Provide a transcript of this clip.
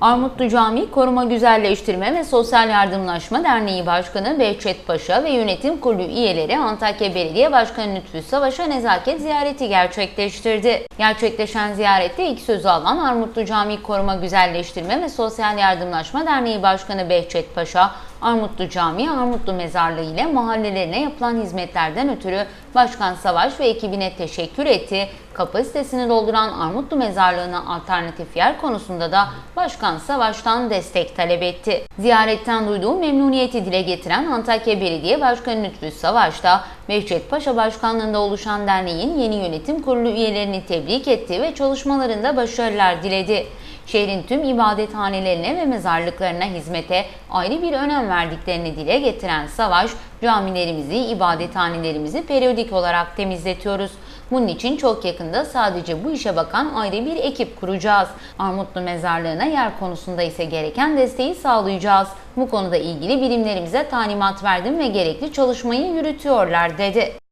Armutlu Camii Koruma Güzelleştirme ve Sosyal Yardımlaşma Derneği Başkanı Behçet Paşa ve yönetim kurulu üyeleri Antakya Belediye Başkanı Lütfü Savaş'a nezaket ziyareti gerçekleştirdi. Gerçekleşen ziyarette ilk sözü alan Armutlu Camii Koruma Güzelleştirme ve Sosyal Yardımlaşma Derneği Başkanı Behçet Paşa, Armutlu Camii, Armutlu Mezarlığı ile mahallelerine yapılan hizmetlerden ötürü Başkan Savaş ve ekibine teşekkür etti. Kapasitesini dolduran Armutlu Mezarlığı'na alternatif yer konusunda da Başkan Savaş'tan destek talep etti. Ziyaretten duyduğu memnuniyeti dile getiren Antakya Belediye Başkanı Lütfü Savaş da Behçet Paşa Başkanlığında oluşan derneğin yeni yönetim kurulu üyelerini tebrik etti ve çalışmalarında başarılar diledi. Şehrin tüm ibadethanelerine ve mezarlıklarına hizmete ayrı bir önem verdiklerini dile getiren Savaş, camilerimizi, ibadethanelerimizi periyodik olarak temizletiyoruz. Bunun için çok yakında sadece bu işe bakan ayrı bir ekip kuracağız. Armutlu Mezarlığı'na yer konusunda ise gereken desteği sağlayacağız. Bu konuda ilgili birimlerimize talimat verdim ve gerekli çalışmayı yürütüyorlar dedi.